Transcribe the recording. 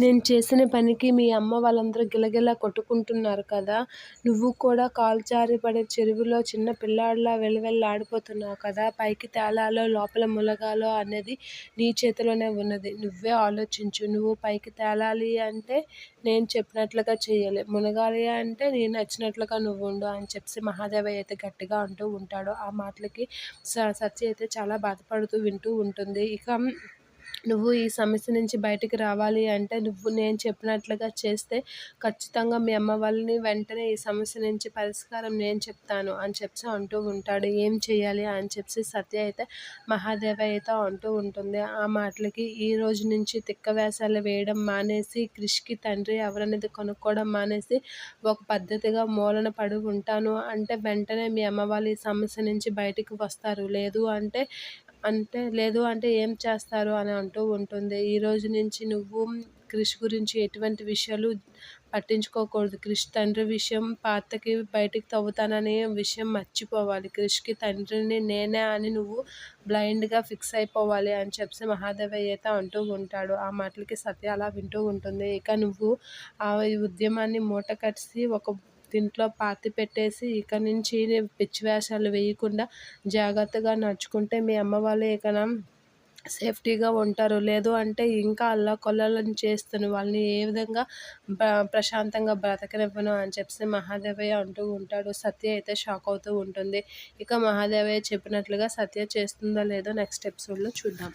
నేను చేసిన పనికి మీ అమ్మ వాళ్ళందరూ గిలగిలా కొట్టుకుంటున్నారు కదా. నువ్వు కూడా కాలు జారి పడే చెరువులో చిన్న పిల్లాడిలా వెలవెల్లాడిపోతున్నావు కదా. పైకి తేలాలో లోపల ములగాలో అనేది నీ చేతిలోనే ఉన్నది. నువ్వే ఆలోచించు. నువ్వు పైకి తేలాలి అంటే నేను చెప్పినట్లుగా చేయాలి మునగాలి అంటే నేను నచ్చినట్లుగా నువ్వు ఉండు అని చెప్పి మహాదేవయ్య అయితే గట్టిగా అంటూ ఉంటాడు. ఆ మాటలకి స సత్య అయితే చాలా బాధపడుతూ వింటూ ఉంటుంది. ఇక నువ్వు ఈ సమస్య నుంచి బయటికి రావాలి అంటే నువ్వు నేను చెప్పినట్లుగా చేస్తే ఖచ్చితంగా మీ అమ్మ వాళ్ళని వెంటనే ఈ సమస్య నుంచి పరిష్కారం నేను చెప్తాను అని చెప్పి అంటూ ఉంటాడు. ఏం చేయాలి అని చెప్పి సత్య అయితే మహాదేవ అయితే అంటూ ఉంటుంది. ఆ మాటలకి ఈ రోజు నుంచి తిక్క వేషాలు వేయడం మానేసి క్రిష్కి తండ్రి ఎవరనేది కొనుక్కోవడం మానేసి ఒక పద్ధతిగా మూలన పడి ఉంటాను. అంటే వెంటనే మీ అమ్మ వాళ్ళు ఈ సమస్య నుంచి బయటికి వస్తారు. లేదు అంటే అంటే లేదు అంటే ఏం చేస్తారు అని అంటూ ఉంటుంది. ఈ రోజు నుంచి నువ్వు క్రిష్ గురించి ఎటువంటి విషయాలు పట్టించుకోకూడదు. క్రిష్ తండ్రి విషయం పాతకి బయటికి తవ్వుతాననే విషయం మర్చిపోవాలి. క్రిష్కి తండ్రిని నేనే అని నువ్వు బ్లైండ్గా ఫిక్స్ అయిపోవాలి అని చెప్పి మహాదేవయ్య అంటూ ఉంటాడు. ఆ మాటలకి సత్య అలా వింటూ ఉంటుంది. ఇక నువ్వు ఆ ఉద్యమాన్ని మూట కట్టి ఒక దీంట్లో పాతి పెట్టేసి ఇక నుంచి పిచ్చి వేషాలు వేయకుండా జాగ్రత్తగా నడుచుకుంటే మీ అమ్మ వాళ్ళు ఇక సేఫ్టీగా ఉంటారు. లేదు అంటే ఇంకా అల్లా అల్లకొల్లాలని చేస్తాను వాళ్ళని ఏ విధంగా ప్రశాంతంగా బ్రతకనివ్వను అని చెప్పి మహాదేవయ్య అంటూ ఉంటాడు. సత్య అయితే షాక్ అవుతూ ఉంటుంది. ఇక మహాదేవయ్య చెప్పినట్లుగా సత్య చేస్తుందా లేదో నెక్స్ట్ ఎపిసోడ్లో చూద్దాం.